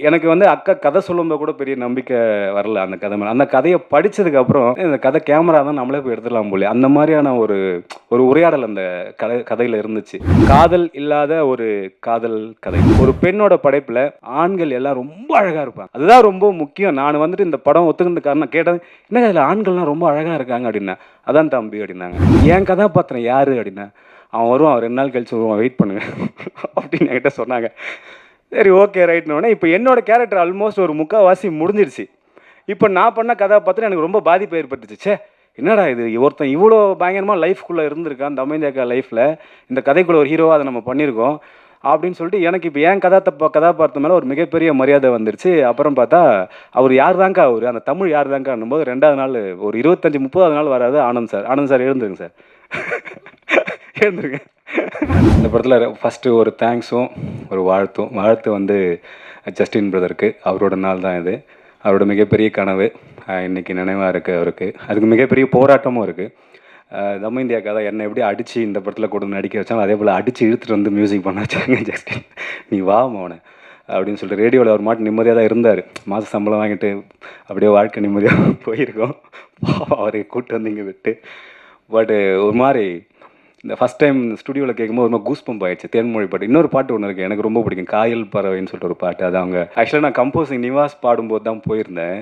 எனக்கு வந்து அக்கா கதை சொல்லும்போது கூட பெரிய நம்பிக்கை வரல அந்த கதை மேலே. அந்த கதையை படித்ததுக்கு அப்புறம் இந்த கதை கேமரா தான் நம்மளே போய் எடுத்துடலாம் போல அந்த மாதிரியான ஒரு ஒரு உரையாடல் அந்த கதை கதையில் இருந்துச்சு. காதல் இல்லாத ஒரு காதல் கதை. ஒரு பெண்ணோட படைப்பில் ஆண்கள் எல்லாம் ரொம்ப அழகாக இருப்பாங்க. அதுதான் ரொம்ப முக்கியம். நான் வந்துட்டு இந்த படம் ஒத்துக்கிற காரணம் கேட்டது என்ன இதில் ஆண்கள்லாம் ரொம்ப அழகாக இருக்காங்க அப்படின்னா. அதான் தம்பி அப்படின்னாங்க. என் கதாபாத்திரம் யாரு அப்படின்னா. அவன் வருவான். அவன் ரெண்டு நாள் கழிச்சு வருவான். வெயிட் பண்ணுங்க அப்படின்னு என்கிட்ட சொன்னாங்க. சரி ஓகே ரைட்னோடனே இப்போ என்னோட கேரக்டர் ஆல்மோஸ்ட் ஒரு முக்கால்வாசி முடிஞ்சிடுச்சு. இப்போ நான் பண்ண கதாபாத்திரம் எனக்கு ரொம்ப பாதிப்பு ஏற்பட்டுச்சு. ச்சே என்னடா இது? ஒருத்தன் இவ்வளோ பயங்கரமாக லைஃப்குள்ளே இருந்திருக்கான் அமைந்தியாக்கா லைஃப்பில் இந்த கதைக்குள்ளே ஒரு ஹீரோவாக அதை நம்ம பண்ணியிருக்கோம் அப்படின்னு சொல்லிட்டு எனக்கு இப்போ என் கதா கதாபாத்திரம் மேலே ஒரு மிகப்பெரிய மரியாதை வந்துருச்சு. அப்புறம் பார்த்தா அவர் யார் தாங்க்கா அவர்? அந்த தமிழ் யார் தாங்கன்னும் போது ரெண்டாவது நாள் ஒரு இருபத்தஞ்சி முப்பதாவது நாள் வராது ஆனந்த் சார். ஆனந்த் சார் எழுந்துருங்க சார். எழுந்துருங்க. இந்த படத்தில் ஃபஸ்ட்டு ஒரு தேங்க்ஸும் ஒரு வாழ்த்தும். வாழ்த்து வந்து ஜஸ்டின் பிரதருக்கு அவரோட நாள் தான் இது. அவரோட மிகப்பெரிய கனவு இன்றைக்கி இன்னைக்கு நினைவாக இருக்குது அவருக்கு. அதுக்கு மிகப்பெரிய போராட்டமும் இருக்குது நம்ம இந்தியா கதை என்னை எப்படி அடித்து இந்த படத்தில் கொண்டு வந்து நடிக்க வச்சாலும் அதே போல் அடித்து இழுத்துட்டு வந்து மியூசிக் பண்ண வச்சாங்க ஜஸ்டின் நீ வா மோனை அப்படின்னு சொல்லிட்டு ரேடியோவில் அவர் மாட்டு நிம்மதியாக தான் இருந்தார். மாத சம்பளம் வாங்கிட்டு அப்படியே வாழ்க்கை நிம்மதியாக போயிருக்கோம். அவரை கூப்பிட்டு வந்து இங்கே விட்டு. பட்டு ஒரு மாதிரி இந்த ஃபஸ்ட் டைம் ஸ்டுடியோவில் கேட்கும்போது ஒரு கூஸ் பம்ப் ஆயிடுச்சு. தேன்மொழி பாட்டு. இன்னொரு பாட்டு ஒன்று இருக்குது எனக்கு ரொம்ப பிடிக்கும். காயல் பறவைன்னு சொல்லிட்டு ஒரு பாட்டு. அது அவங்க ஆக்சுவலாக நான் கம்போசிங் நிவாஸ் பாடும்போது தான் போயிருந்தேன்.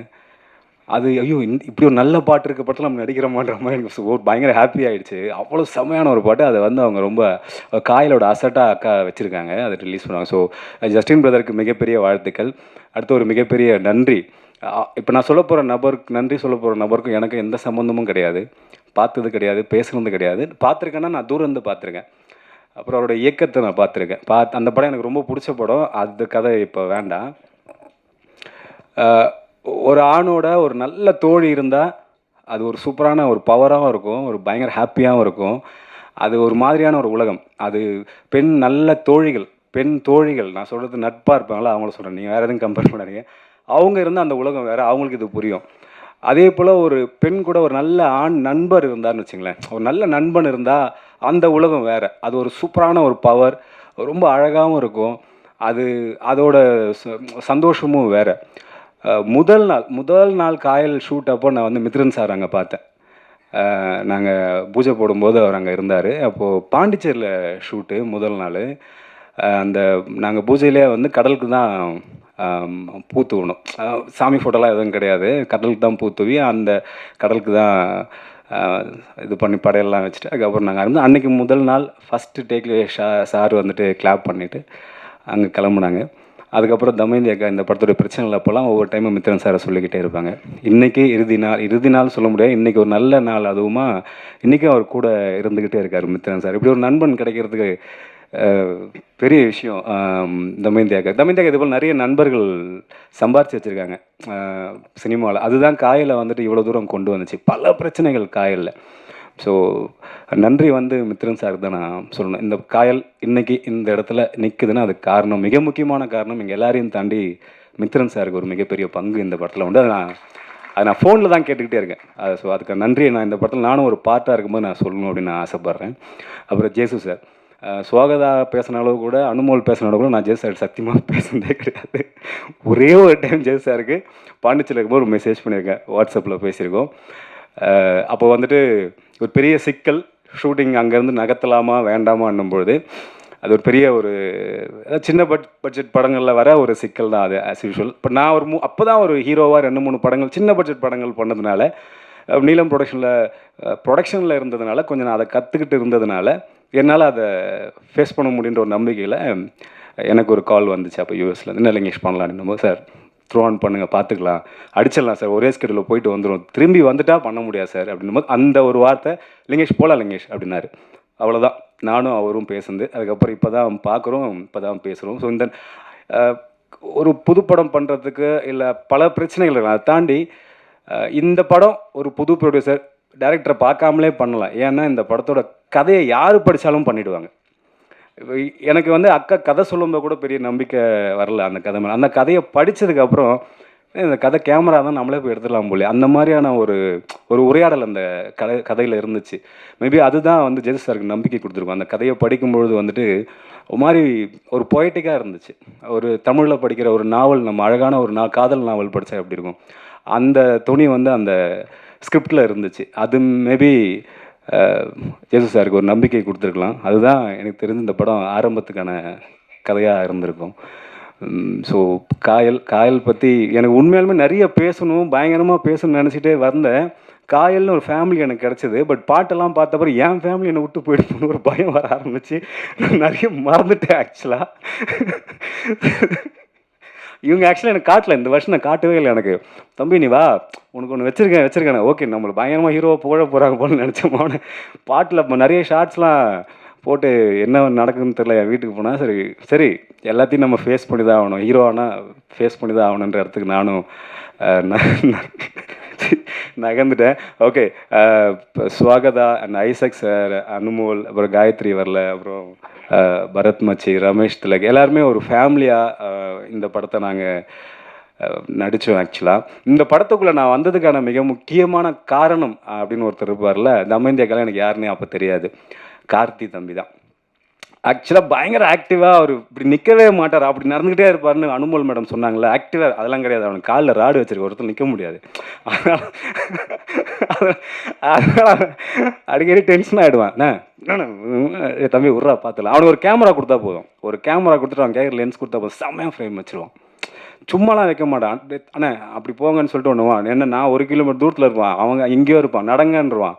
அது ஐயோ இப்படி ஒரு நல்ல பாட்டு இருக்க படத்தில் நம்ம நடிக்கிறோமான்ற மாதிரி எனக்கு ஒரு பயங்கர ஹாப்பி ஆயிடுச்சு. அவ்வளோ செமையான ஒரு பாட்டு. அதை வந்து அவங்க ரொம்ப காயலோட அசட்டாக அக்கா வச்சுருக்காங்க. அதை ரிலீஸ் பண்ணுவாங்க. ஸோ ஜஸ்டின் பிரதருக்கு மிகப்பெரிய வாழ்த்துக்கள். அடுத்து ஒரு மிகப்பெரிய நன்றி. இப்போ நான் சொல்ல போகிற நபருக்கு நன்றி சொல்ல போகிற நபருக்கும் எனக்கு எந்த சம்மந்தமும் கிடையாது. பார்த்தது கிடையாது பேசுனது கிடையாது. பார்த்துருக்கேன்னா நான் தூரம் இருந்து பார்த்துருக்கேன். அப்புறம் அவரோட இயக்கத்தை நான் பார்த்துருக்கேன். பார்த்து அந்த படம் எனக்கு ரொம்ப பிடிச்ச படம். அந்த கதை இப்போ வேண்டாம். ஒரு ஆணோட ஒரு நல்ல தோழி இருந்தால் அது ஒரு சூப்பரான ஒரு பவராகவும் இருக்கும். ஒரு பயங்கர ஹாப்பியாகவும் இருக்கும். அது ஒரு மாதிரியான ஒரு உலகம். அது பெண் நல்ல தோழிகள் பெண் தோழிகள் நான் சொல்கிறது நட்பாக இருப்பாங்களா? அவங்கள சொல்கிறேன் நீங்கள் வேறு எதுவும் கம்பேர் பண்ணாதீங்க. அவங்க இருந்தால் அந்த உலகம் வேறு. அவங்களுக்கு இது புரியும். அதே போல் ஒரு பெண் கூட ஒரு நல்ல ஆண் நண்பர் இருந்தார்னு வச்சுங்களேன். ஒரு நல்ல நண்பன் இருந்தால் அந்த உலகம் வேறு. அது ஒரு சூப்பரான ஒரு பவர் ரொம்ப அழகாகவும் இருக்கும். அது அதோட ச- சந்தோஷமும் வேறு. முதல் நாள் முதல் நாள் காயல் ஷூட் அப்போ நான் வந்து மித்ரன் சார் அங்கே பார்த்தேன். நாங்கள் பூஜை போடும்போது அவர் அங்கே இருந்தார். அப்போது பாண்டிச்சேரியில் ஷூட்டு முதல் நாள். அந்த நாங்கள் பூஜையிலே வந்து கடலுக்கு தான் பூ தூவணும் சாமி ஃபோட்டோலாம் எதுவும் கிடையாது. கடலுக்கு தான் பூ தூவி அந்த கடலுக்கு தான் இது பண்ணி படையெல்லாம் வச்சுட்டு அதுக்கப்புறம் நாங்கள் இருந்து அன்றைக்கி முதல் நாள் ஃபஸ்ட்டு டேக்லேயே ஷா சார் வந்துட்டு கிளாப் பண்ணிவிட்டு அங்கே கிளம்புனாங்க. அதுக்கப்புறம் தமயந்தி அக்கா இந்த படத்துடைய பிரச்சனைகள் அப்போல்லாம் ஒவ்வொரு டைமும் மித்திரன் சாரை சொல்லிக்கிட்டே இருப்பாங்க. இன்றைக்கி இறுதி நாள் இறுதி நாள் சொல்ல முடியாது. இன்றைக்கி ஒரு நல்ல நாள் அதுவுமா இன்றைக்கும் அவர் கூட இருந்துக்கிட்டே இருக்கார் மித்திரன் சார். இப்படி ஒரு நண்பன் கிடைக்கிறதுக்கு பெரிய விஷயம் ஆம், தமயந்தி அக்கா இது போல் நிறைய நண்பர்கள் சம்பாரித்து வச்சுருக்காங்க. சினிமாவில் அதுதான் காயலை வந்துட்டு இவ்வளோ தூரம் கொண்டு வந்துச்சு. பல பிரச்சனைகள் காயலில். ஸோ நன்றி வந்து மித்ரன் சார் தான் நான் சொல்லணும். இந்த காயல் இன்றைக்கி இந்த இடத்துல நிற்குதுன்னா அதுக்கு காரணம் மிக முக்கியமான காரணம் இங்கே எல்லாரையும் தாண்டி மித்ரன் சாருக்கு ஒரு மிகப்பெரிய பங்கு இந்த படத்தில் உண்டு. அதை நான் அதை நான் ஃபோனில் தான் கேட்டுக்கிட்டே இருக்கேன். அது ஸோ அதுக்கு நன்றி நான் இந்த படத்தில் நானும் ஒரு பார்ட்டாக இருக்கும்போது நான் சொல்லணும் அப்படின்னு நான் ஆசைப்பட்றேன். அப்புறம் ஜேசு சார். சுவாகதா பேசின அளவு கூட அனுமோல் பேசின அளவு கூட நான் ஜேசு சார் சத்தியமாக பேசுனதே கிடையாது. ஒரே ஒரு டைம் ஜேசு சாருக்கு பாண்டிச்சேரியில் இருக்கும்போது ஒரு மெசேஜ் பண்ணியிருக்கேன். வாட்ஸ்அப்பில் பேசியிருக்கோம். அப்போ வந்துட்டு ஒரு பெரிய சிக்கல் ஷூட்டிங் அங்கேருந்து நகர்த்தலாமா வேண்டாமான்னும் பொழுது அது ஒரு பெரிய ஒரு சின்ன பட் பட்ஜெட் படங்களில் வர ஒரு சிக்கல் தான் அது ஆஸ் யூஷுவல் இப்போ நான் ஒரு மூ அப்போ தான் ஒரு ஹீரோவாக ரெண்டு மூணு படங்கள் சின்ன பட்ஜெட் படங்கள் பண்ணதுனால நீலம் ப்ரொடக்ஷனில் ப்ரொடக்ஷனில் இருந்ததுனால கொஞ்சம் நான் அதை கற்றுக்கிட்டு இருந்ததுனால என்னால் அதை ஃபேஸ் பண்ண முடியுன்ற ஒரு நம்பிக்கையில் எனக்கு ஒரு கால் வந்துச்சு. அப்போ யூஎஸ்லேருந்து என்ன லிங்கேஷ் பண்ணலான்னு போது சார் த்ரோ ஆன் பண்ணுங்கள் பார்த்துக்கலாம். அடிச்சிடலாம் சார். ஒரே ஸ்கெடியூலில் போயிட்டு வந்துடும் திரும்பி வந்துட்டா பண்ண முடியாது சார். அப்படின்னும் போது அந்த ஒரு வார்த்தை லிங்கேஷ் போகலாம் லிங்கேஷ் அப்படின்னாரு. அவ்வளோதான் நானும் அவரும் பேசுனது. அதுக்கப்புறம் இப்போ தான் பார்க்குறோம் இப்போ தான் பேசுகிறோம் ஸோ இந்த ஒரு புதுப்படம் பண்ணுறதுக்கு இல்லை பல பிரச்சனைகள் அதை தாண்டி இந்த படம் ஒரு புது ப்ரொடியூசர் டேரக்டரை பார்க்காமலே பண்ணலாம். ஏன்னா இந்த படத்தோட கதையை யார் படித்தாலும் பண்ணிவிடுவாங்க எனக்கு வந்து அக்கா கதை சொல்லும்போது கூட பெரிய நம்பிக்கை வரல அந்த கதை மேலே. அந்த கதையை படித்ததுக்கப்புறம் இந்த கதை கேமரா தான் நம்மளே போய் எடுத்துடலாம் போல அந்த மாதிரியான ஒரு ஒரு உரையாடல் அந்த கதை கதையில் இருந்துச்சு. மேபி அதுதான் வந்து ஜெயஸ் சாருக்கு நம்பிக்கை கொடுத்துருக்கும். அந்த கதையை படிக்கும்பொழுது வந்துட்டு ஒரு மாதிரி ஒரு பொயட்டிக்காக இருந்துச்சு. ஒரு தமிழில் படிக்கிற ஒரு நாவல் நம்ம அழகான ஒரு நா காதல் நாவல் படித்தா எப்படி இருக்கும்? அந்த துணி வந்து அந்த ஸ்கிரிப்டில் இருந்துச்சு. அது மேபி ஜேசு சாருக்கு ஒரு நம்பிக்கை கொடுத்துருக்கலாம். அதுதான் எனக்கு தெரிஞ்ச இந்த படம் ஆரம்பத்துக்கான கதையாக இருந்திருக்கும். ஸோ காயல் காயல் பற்றி எனக்கு உண்மையாலுமே நிறைய பேசணும் பயங்கரமாக பேசணும்னு நினச்சிட்டே வந்தேன். காயல்னு ஒரு ஃபேமிலி எனக்கு கிடச்சிது பட் பாட்டெல்லாம் பார்த்தப்பறம் என் ஃபேமிலி என்னை விட்டு போயிடுச்சுன்னு ஒரு பயம் வர ஆரம்பிச்சு. நிறைய மறந்துட்டேன் ஆக்சுவலாக இவங்க ஆக்சுவலாக எனக்கு காட்டல. இந்த வருஷம் நான் காட்டவே இல்லை எனக்கு. தம்பி நீ வா. உனக்கு ஒன்று வச்சிருக்கேன் வச்சிருக்கேன். ஓகே நம்மளை பயங்கரமாக ஹீரோவை புகழ போகிறாங்க போல நினச்சோமான பாட்டில் இப்போ நிறைய ஷார்ட்ஸ்லாம் போட்டு என்ன நடக்குதுன்னு தெரியல. என் வீட்டுக்கு போனால் சரி சரி எல்லாத்தையும் நம்ம ஃபேஸ் பண்ணி தான் ஆகணும். ஹீரோ ஆனால் ஃபேஸ் பண்ணி தான் ஆகணுன்ற இடத்துக்கு நானும் நகர்ந்துட்டேன். Okay Swagatha and Isaac sir Anumol அப்புறம் காயத்ரி வரல அப்புறம் பரத் மச்சி ரமேஷ் திலக் எல்லாருமே ஒரு ஃபேமிலியாக இந்த படத்தை நாங்கள் நடித்தோம் ஆக்சுவலாக இந்த படத்துக்குள்ளே நான் வந்ததுக்கான மிக முக்கியமான காரணம் அப்படின்னு ஒருத்தர் இருப்பார்ல தமேந்தியாக்கெல்லாம் எனக்கு யாருன்னே அப்போ தெரியாது. கார்த்தி தம்பி தான். ஆக்சுவலாக பயங்கர ஆக்டிவாக அவர் இப்படி நிற்கவே மாட்டார். அப்படி நடந்துக்கிட்டே இருப்பார்னு அனுமோல் மேடம் சொன்னாங்களே ஆக்டிவாக அதெல்லாம் கிடையாது. அவனுக்கு காலில் ராடு வச்சிருக்க ஒருத்தர் நிற்க முடியாது. அதனால அடிக்கடி டென்ஷன் ஆகிடுவான் என்ன? Eh, eh, தம்பி விட்றா பார்த்துல அவனுக்கு ஒரு கேமரா கொடுத்தா போதும். ஒரு கேமரா கொடுத்துட்டு அவன் கேட்குற லென்ஸ் கொடுத்தா போதும். செம்மையாக ஃப்ரேம் வச்சிருவான். சும்மாலாம் வைக்க மாட்டான். அண்ணே அப்படி போங்கன்னு சொல்லிட்டு ஒன்றுவான் என்ன நான் ஒரு கிலோமீட்டர் தூரத்தில் இருப்பான். அவங்க இங்கேயோ இருப்பான். நடங்கன்றுவான்.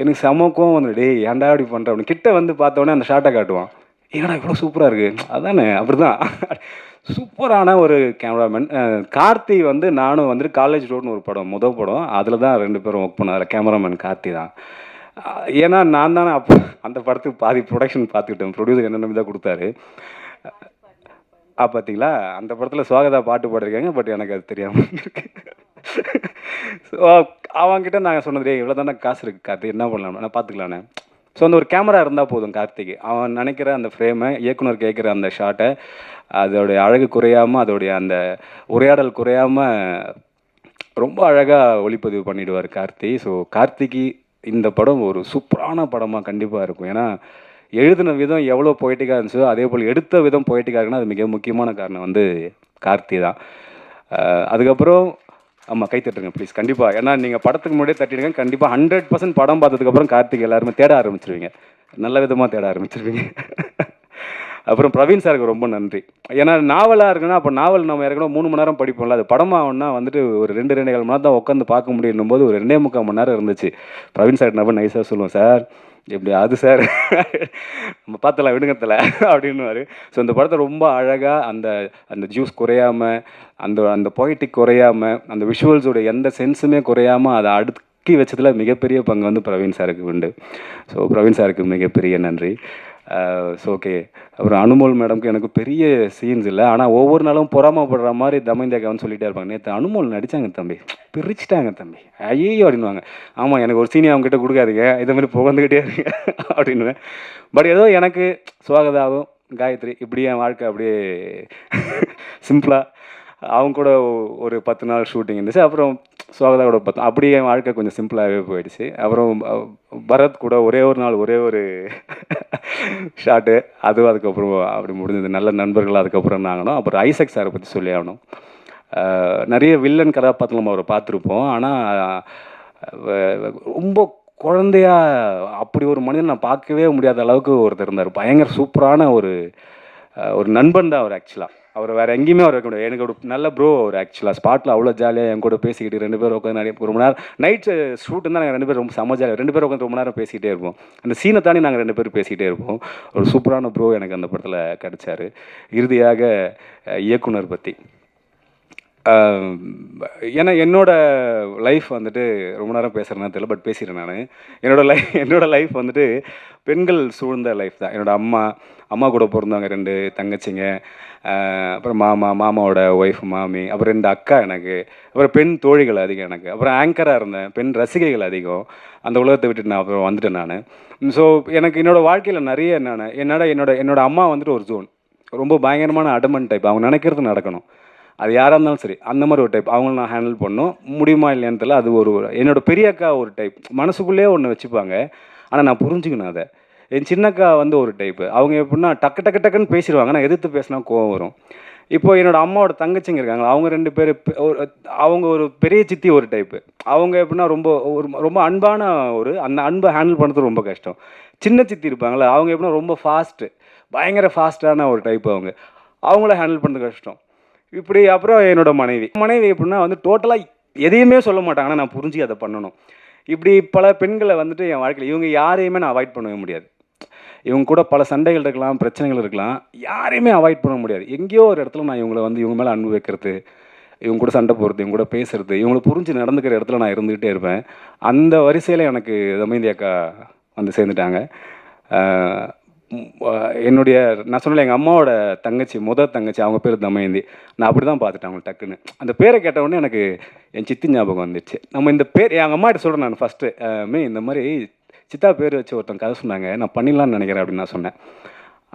எனக்கு செம கோவம் வந்து டேய் ஏன்டா அப்படி பண்ணுற அப்படின்னு. கிட்ட வந்து பார்த்தோன்னே அந்த ஷார்ட்டை காட்டுவான். ஏன்னா இவ்வளோ சூப்பராக இருக்குது அதானே அப்படி தான் சூப்பரான ஒரு கேமராமேன் கார்த்தி வந்து நானும் வந்துட்டு காலேஜ் ரோட்னு ஒரு படம் முதல் படம். அதில் தான் ரெண்டு பேரும் ஒர்க் பண்ணார் கேமராமேன் கார்த்தி தான். ஏன்னா நான் தானே அப்போ அந்த படத்துக்கு பாதி ப்ரொடக்ஷன் பார்த்துக்கிட்டேன். ப்ரொடியூசர் என்ன நம்பி தான் கொடுத்தாரு. ஆ பார்த்தீங்களா அந்த படத்தில் சுவாகதா பாட்டு பாடிருக்காங்க பட் எனக்கு அது தெரியாமல் இருக்கு. ஸோ அவங்ககிட்ட நாங்கள் சொன்னது இவ்வளோ தானே காசு இருக்குது கார்த்தி என்ன பண்ணலாம்? நான் பார்த்துக்கலாண்ணே ஸோ அந்த ஒரு கேமரா இருந்தால் போதும் கார்த்திக். அவன் நினைக்கிற அந்த ஃப்ரேமை இயக்குனர் கேட்குற அந்த ஷாட்டை அதோடைய அழகு குறையாமல் அதோடைய அந்த உரையாடல் குறையாமல் ரொம்ப அழகாக ஒளிப்பதிவு பண்ணிடுவார் கார்த்தி ஸோ கார்த்திகி இந்த படம் ஒரு சூப்பரான படமாக கண்டிப்பாக இருக்கும். ஏன்னா எழுதின விதம் எவ்வளோ பொய்ட்டிக்காக இருந்துச்சோ அதே போல் எடுத்த விதம் பொய்ட்டிக்காக இருக்குன்னா அது மிக முக்கியமான காரணம் வந்து கார்த்தி தான். அதுக்கப்புறம் ஆமாம் கை தட்டுங்க ப்ளீஸ் கண்டிப்பாக ஏன்னா நீங்கள் படத்துக்கு முன்னாடியே தட்டிடுங்க. கண்டிப்பாக ஹண்ட்ரட் பர்சன்ட் படம் பார்த்ததுக்கப்புறம் கார்த்திக் எல்லாருமே தேட ஆரம்பிச்சிருவீங்க. நல்ல விதமாக தேட ஆரம்பிச்சிருவீங்க. அப்புறம் பிரவீன் சாருக்கு ரொம்ப நன்றி. ஏன்னா நாவலாக இருக்குன்னா அப்போ நாவல் நம்ம ஏற்கனவே மூணு மணி நேரம் படிப்போம்ல அது படமாகனா வந்துட்டு ஒரு ரெண்டு ரெண்டு கால் மணி நேரம் தான் உட்காந்து பார்க்க முடியும் போது ஒரு ரெண்டே முக்கால் மணி நேரம் இருந்துச்சு. பிரவீன் சார் நம்ம நைஸாக சொல்லுவோம் சார். எப்படி அது சார். நம்ம பார்த்தலாம் விடுங்கத்தில் அப்படின்னுவார். ஸோ இந்த படத்தை ரொம்ப அழகாக அந்த அந்த ஜூஸ் குறையாம அந்த அந்த பொய்ட்டிக் குறையாம அந்த விஷுவல்ஸோட எந்த சென்ஸுமே குறையாமல் அதை அடுக்கி வச்சதில் மிகப்பெரிய பங்கு வந்து பிரவீன் சாருக்கு உண்டு. ஸோ பிரவீன் சாருக்கு மிகப்பெரிய நன்றி. ஸோ ஓகே அப்புறம் அனுமோல் மேடம்க்கு எனக்கு பெரிய சீன்ஸ் இல்லை. ஆனால் ஒவ்வொரு நாளும் பொறாமப்படுற மாதிரி தமேந்தியாக்கான்னு சொல்லிட்டே இருப்பாங்க. நேற்று அனுமோல் நடிச்சாங்க தம்பி. பிரிச்சுட்டாங்க தம்பி. ஐயோ அப்படின்வாங்க ஆமாம் எனக்கு ஒரு சீனி அவங்ககிட்ட கொடுக்காதீங்க. இதே மாதிரி புகழ்ந்துக்கிட்டே இருங்க. அப்படின்னுவேன். பட் ஏதோ எனக்கு சுவாகதாவும் காயத்ரி இப்படி என் வாழ்க்கை அப்படியே சிம்பிளாக அவங்க கூட ஒரு பத்து நாள் ஷூட்டிங் இருந்துச்சு. அப்புறம் சுவாகதா கூட பத்து அப்படியே என் வாழ்க்கை கொஞ்சம் சிம்பிளாகவே போயிடுச்சு. அப்புறம் பரத் கூட ஒரே ஒரு நாள் ஒரே ஒரு ஷாட்டு அதுவும் அதுக்கப்புறம் அப்படி முடிஞ்சது. நல்ல நண்பர்கள் அதுக்கப்புறம் நாங்கணும். அப்புறம் ஐசக் சாரை பற்றி சொல்லி ஆகணும். நிறைய வில்லன் கதாபாத்திரம் நம்ம அவரை பார்த்துருப்போம். ஆனால் ரொம்ப குழந்தையா அப்படி ஒரு மனிதன் நான் பார்க்கவே முடியாத அளவுக்கு ஒருத்தர் இருந்தார். பயங்கர சூப்பரான ஒரு ஒரு நண்பன் தான் அவர் ஆக்சுவலாக அவர் வேற எங்கேயுமே அவர் இருக்க முடியாது. எனக்கு ஒரு நல்ல ப்ரோ அவர் ஆக்சுவலாக ஸ்பாட்டில் அவ்வளோ ஜாலியாக என் கூட பேசிக்கிட்டு ரெண்டு பேரும் உட்காந்து நிறைய ரொம்ப நேரம் நைட் ஷூட் தான் நாங்கள் ரெண்டு பேரும் ரொம்ப செம்ம ஜாலியாக ரெண்டு பேரும் உட்காந்து ரொம்ப நேரம் பேசிக்கிட்டே இருப்போம். அந்த சீனை தாண்டி நாங்கள் ரெண்டு பேரும் பேசிக்கிட்டே இருப்போம். ஒரு சூப்பரான ப்ரோ எனக்கு அந்த படத்தில் கிடைச்சாரு. இறுதியாக இயக்குனர் பற்றி ஏன்னா என்னோட லைஃப் வந்துட்டு ரொம்ப நேரம் பேசுகிறேன்னா தெரியல பட் பேசிடுறேன் நான். என்னோட லைஃப் என்னோட லைஃப் வந்துட்டு பெண்கள் சூழ்ந்த லைஃப் தான். என்னோட அம்மா அம்மா கூட பிறந்தவங்க ரெண்டு தங்கச்சிங்க அப்புறம் மாமா மாமாவோட ஒய்ஃப் மாமி அப்புறம் ரெண்டு அக்கா எனக்கு அப்புறம் பெண் தோழிகள் அதிகம் எனக்கு. அப்புறம் ஆங்கராக இருந்தேன் பெண் ரசிகைகள் அதிகம். அந்த உலகத்தை விட்டுட்டு நான் அப்புறம் வந்துட்டேன் நான். ஸோ எனக்கு என்னோடய வாழ்க்கையில் நிறைய என்னென்ன என்னோட என்னோட என்னோடய அம்மா வந்துட்டு ஒரு ஜோன் ரொம்ப பயங்கரமான அடமன் டைப் அவங்க நினைக்கிறது நடக்கணும். அது யாராக இருந்தாலும் சரி அந்த மாதிரி ஒரு டைப் அவங்கள நான் ஹேண்டில் பண்ணணும். முடியுமா இல்லைன்னு தெரியல. அது ஒரு ஒரு- என்னோட பெரிய அக்கா ஒரு டைப் மனசுக்குள்ளேயே ஒன்று வச்சுப்பாங்க. ஆனால் நான் புரிஞ்சுக்கணும் அதை. என் சின்னக்கா வந்து ஒரு டைப்பு அவங்க எப்படின்னா டக்கு டக்கு டக்குன்னு பேசிடுவாங்க. நான் எதிர்த்து பேசினா கோவம் வரும். இப்போ என்னோட அம்மாவோட தங்கச்சிங்க இருக்காங்க அவங்க ரெண்டு பேர் ஒரு அவங்க ஒரு பெரிய சித்தி ஒரு டைப்பு அவங்க எப்படின்னா ரொம்ப ஒரு ரொம்ப அன்பான ஒரு அந்த அன்பை ஹேண்டில் பண்ணுறது ரொம்ப கஷ்டம். சின்ன சித்தி இருப்பாங்களே அவங்க எப்படின்னா ரொம்ப ஃபாஸ்ட்டு பயங்கர ஃபாஸ்ட்டான ஒரு டைப் அவங்க. அவங்கள ஹேண்டில் பண்ணுறது கஷ்டம். இப்படி அப்புறம் என்னோட மனைவி. மனைவி எப்படின்னா வந்து டோட்டலாக எதையுமே சொல்ல மாட்டாங்க. ஆனால் நான் புரிஞ்சு அதை பண்ணணும். இப்படி பல பெண்களை வந்துட்டு என் வாழ்க்கையில் இவங்க யாரையுமே நான் அவாய்ட் பண்ணவே முடியாது. இவங்க கூட பல சண்டைகள் இருக்கலாம் பிரச்சனைகள் இருக்கலாம். யாரையுமே அவாய்ட் பண்ண முடியாது. எங்கேயோ ஒரு இடத்துல நான் இவங்களை வந்து இவங்க மேலே அன்பு வைக்கிறது இவங்க கூட சண்டை போடுறது இவங்க கூட பேசுறது இவங்களை புரிஞ்சு நடந்துக்கிற இடத்துல நான் இருந்துகிட்டே இருப்பேன். அந்த வரிசையில் எனக்கு தமயந்தி அக்கா வந்து சேர்ந்துட்டாங்க. என்னுடைய நான் சொன்னல எங்கள் அம்மாவோட தங்கச்சி முத தங்கச்சி அவங்க பேர் தமயந்தி நான் அப்படி தான் பார்த்துட்டேன் அவங்க டக்குன்னு. அந்த பேரை கேட்ட உடனே எனக்கு என் சித்தி ஞாபகம் வந்துச்சு. நம்ம இந்த பேர் எங்கள் அம்மாட்ட சொல்கிறேன் நான் ஃபஸ்ட்டு மே இந்த மாதிரி சித்தா பேர் வச்சு ஒருத்தன் கதை சொன்னாங்க. நான் பண்ணிடலான்னு நினைக்கிறேன் அப்படின்னு நான் சொன்னேன்.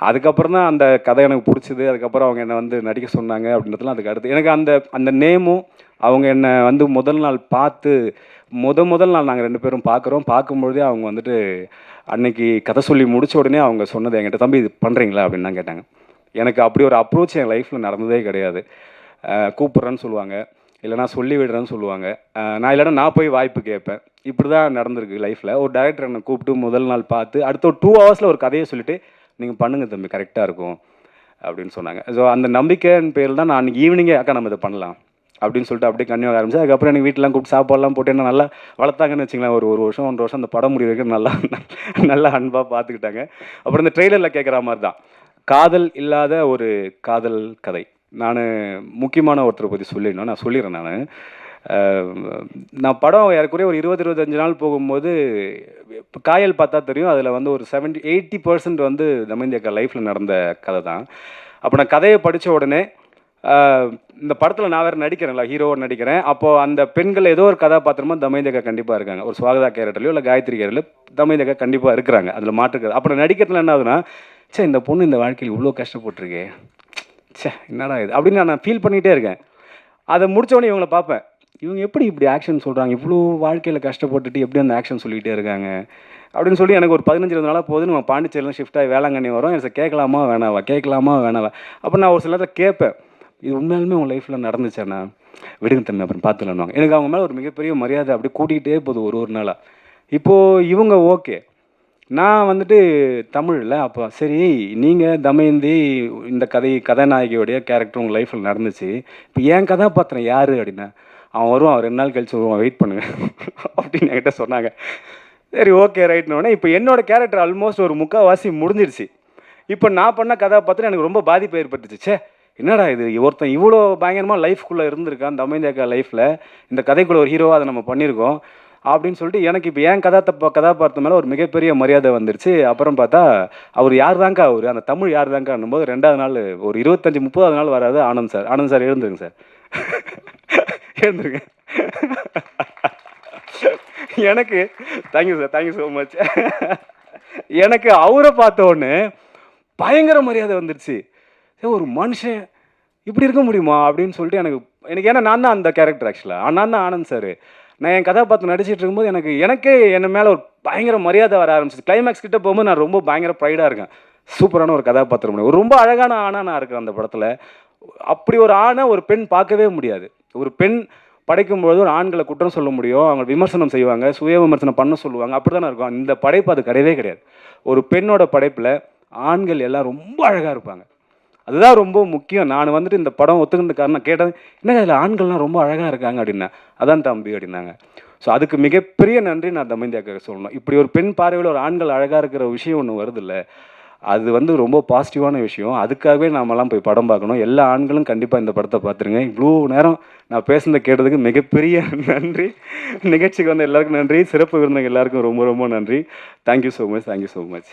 அதுக்கப்புறம் தான் அந்த கதை எனக்கு பிடிச்சது. அதுக்கப்புறம் அவங்க என்னை வந்து நடிக்க சொன்னாங்க அப்படின்றதுலாம் அதுக்கு அடுத்து. எனக்கு அந்த அந்த நேமும் அவங்க என்னை வந்து முதல் நாள் பார்த்து முத முதல் நாள் நாங்கள் ரெண்டு பேரும் பார்க்குறோம் பார்க்கும்பொழுதே அவங்க வந்துட்டு அன்னைக்கு கதை சொல்லி முடிச்ச உடனே அவங்க சொன்னது என்கிட்ட தம்பி இது பண்ணுறீங்களா அப்படின்னு தான் கேட்டாங்க. எனக்கு அப்படி ஒரு அப்ரோச் என் லைஃப்பில் நடந்ததே கிடையாது. கூப்பிட்றேன்னு சொல்லுவாங்க. இல்லைனா சொல்லி விடுறேன்னு சொல்லுவாங்க. நான் இல்லைனா நான் போய் வாய்ப்பு கேட்பேன். இப்படி தான் நடந்திருக்கு லைஃப்பில் ஒரு டேரக்டர் என்னை கூப்பிட்டு முதல் நாள் பார்த்து அடுத்த ஒரு டூ ஹவர்ஸில் ஒரு கதையை சொல்லிவிட்டு நீங்கள் பண்ணுங்கள் தம்பி கரெக்டாக இருக்கும். அப்படின்னு சொன்னாங்க. ஸோ அந்த நம்பிக்கையின் பேரில் தான் நான் ஈவினிங்கே அக்கா நம்ம இதை பண்ணலாம். அப்படின்னு சொல்லிட்டு அப்படியே கன்னியாக ஆரம்பிச்சு அதுக்கப்புறம் எனக்கு வீட்டிலாம் கூப்பிட்டு சாப்பாடுலாம் போட்டு என்ன நல்லா வளர்த்தாங்கன்னு வச்சுங்களேன் ஒரு ஒரு வருஷம் ஒன்றரை வருஷம் அந்த படம் முடிவு வரைக்கும் நல்லா நல்லா அன்பாக பார்த்துக்கிட்டாங்க. அப்புறம் இந்த ட்ரெய்லரில் கேட்குற மாதிரி தான். காதல் இல்லாத ஒரு காதல் கதை. நான் முக்கியமான ஒருத்தரை பற்றி சொல்லிடணும் நான் சொல்லிடுறேன் நான். நான் படம் ஏறக்குறைய ஒரு இருபது இருபத்தஞ்சு நாள் போகும்போது இப்போ காயல் பார்த்தா தெரியும் அதில் வந்து ஒரு செவன்ட்டி எயிட்டி பர்சன்ட் வந்து தமிந்தியக்கா லைஃப்பில் நடந்த கதை தான். அப்போ நான் கதையை படித்த உடனே இந்த படத்தில் நான் வேறு நடிக்கிறேன்ல ஹீரோவை நடிக்கிறேன். அப்போது அந்த பெண்கள் ஏதோ ஒரு கதாபாத்திரமாக தமயந்தி கண்டிப்பாக இருக்காங்க. ஒரு சுவாகதா கேரக்டர்லையோ இல்லை காயத்ரி கேரக்டர்லையோ தமயந்தி கண்டிப்பாக இருக்கிறாங்க. அதில் மாற்றுக்கிறது அப்புறம் நடிக்கிறதுல என்ன ஆகுதுன்னா சே இந்த பொண்ணு இந்த வாழ்க்கையில் இவ்வளோ கஷ்டப்பட்டிருக்கே. ச்சே என்னடா இது? அப்படின்னு நான் ஃபீல் பண்ணிகிட்டே இருக்கேன். அதை முடித்தவொடனே இவங்களை பார்ப்பேன். இவங்க எப்படி இப்படி ஆக்ஷன் சொல்கிறாங்க இவ்வளோ வாழ்க்கையில் கஷ்டப்பட்டுட்டு எப்படி அந்த ஆக்ஷன் சொல்லிகிட்டே இருக்காங்க? அப்படின்னு சொல்லி எனக்கு ஒரு பதினஞ்சு இருபது நாளாக போது நம்ம பாண்டிச்சேரியில் ஷிஃப்ட் ஆகி வேளாங்கண்ணி வரோம். எனக்கு கேட்கலாமா வேணாவா? கேட்கலாமா வேணாவா? அப்போ நான் ஒரு சில நேரத்தில் கேட்பேன். இது உண்மையாலுமே உங்கள் லைஃப்பில் நடந்துச்சாண்ணா விடுங்க தம்பி அப்புறம் பார்த்துலான்னுவாங்க எனக்கு அவங்க மேலே ஒரு மிகப்பெரிய மரியாதை அப்படியே கூட்டிகிட்டே போகுது ஒரு ஒரு நாளாக இப்போது இவங்க ஓகே நான் வந்துட்டு தமிழில் அப்போ சரி நீங்கள் தமயந்தி இந்த கதை கதாநாயகியோடைய கேரக்டர் உங்கள் லைஃப்பில் நடந்துச்சு. இப்போ என் கதாபாத்திரம் யார் அப்படின்னா அவன் வருவான் அவன் ரெண்டு நாள் கழிச்சு வருவான் வெயிட் பண்ணுங்க. அப்படின்னு என்கிட்ட சொன்னாங்க. சரி ஓகே ரைட்னோடனே இப்போ என்னோட கேரக்டர் ஆல்மோஸ்ட் ஒரு முக்கால்வாசி முடிஞ்சிடுச்சு. இப்போ நான் பண்ண கதாபாத்திரம் எனக்கு ரொம்ப பாதிப்பு ஏற்பட்டுச்சு. ச்சே என்னடா இது? ஒருத்தன் இவ்வளோ பயங்கரமாக லைஃப்குள்ளே இருந்திருக்கான் அந்த அக்கா லைஃப்பில் இந்த கதைக்குள்ள ஒரு ஹீரோவாக அதை நம்ம பண்ணியிருக்கோம் அப்படின்னு சொல்லிட்டு எனக்கு இப்போ என் கதா கதாபாத்திரம் மேலே ஒரு மிகப்பெரிய மரியாதை வந்துருச்சு. அப்புறம் பார்த்தா அவர் யார் தாங்க்கா அவர்? அந்த தமிழ் யார் தாங்க்கா போது ரெண்டாவது நாள் ஒரு இருபத்தஞ்சி முப்பதாவது நாள் வராது ஆனந்த் சார். ஆனந்த் சார் எழுந்துருங்க சார். எழுந்துருங்க. எனக்கு thank you sir thank you so much எனக்கு அவரை பார்த்த உடனே பயங்கர மரியாதை வந்துருச்சு. ஏ ஒரு மனுஷன் இப்படி இருக்க முடியுமா அப்படின்னு சொல்லிட்டு எனக்கு எனக்கு ஏன்னா நான் தான் அந்த கேரக்டர் ஆக்சுவலாக நான் தான் ஆனந்த் சார் நான் என் கதாபாத்திரம் நடிச்சிட்டு இருக்கும்போது எனக்கு எனக்கே என்ன மேலே ஒரு பயங்கர மரியாதை வர ஆரம்பிச்சிது. கிளைமேக்ஸ் கிட்ட போகும்போது நான் ரொம்ப பயங்கர ப்ரைடாக இருக்கேன். சூப்பரான ஒரு கதாபாத்திரம். ஒரு ரொம்ப அழகான ஆணாக நான் இருக்கேன் அந்த படத்தில். அப்படி ஒரு ஆணை ஒரு பெண் பார்க்கவே முடியாது. ஒரு பெண் படைக்கும்பொழுது ஒரு ஆண்களை குற்றம் சொல்ல முடியும். அவங்க விமர்சனம் செய்வாங்க. சுய விமர்சனம் பண்ண சொல்லுவாங்க. அப்படி தானே இருக்கும். இந்த படைப்பு அது கிடையவே கிடையாது. ஒரு பெண்ணோட படைப்பில் ஆண்கள் எல்லாம் ரொம்ப அழகாக இருப்பாங்க. அதுதான் ரொம்ப முக்கியம். நான் வந்துட்டு இந்த படம் ஒத்துக்கின்ற காரணம் கேட்டது என்னங்க அதில் ஆண்கள்லாம் ரொம்ப அழகாக இருக்காங்க அப்படின்னா. அதான் தம்பி அப்படின்னாங்க. ஸோ அதுக்கு மிகப்பெரிய நன்றி நான் தமேந்தியாக்காக சொல்லணும். இப்படி ஒரு பெண் பார்வையில் ஒரு ஆண்கள் அழகாக இருக்கிற விஷயம் ஒன்று வருதில்ல அது வந்து ரொம்ப பாசிட்டிவான விஷயம். அதுக்காகவே நாமெல்லாம் போய் படம் பார்க்கணும். எல்லா ஆண்களும் கண்டிப்பாக இந்த படத்தை பார்த்துருங்க. இவ்வளோ நேரம் நான் பேசுனதை கேட்டதுக்கு மிகப்பெரிய நன்றி. நிகழ்ச்சிக்கு வந்த எல்லாருக்கும் நன்றி. சிறப்பு விருந்தங்க எல்லாருக்கும் ரொம்ப ரொம்ப நன்றி. Thank you so much thank you so much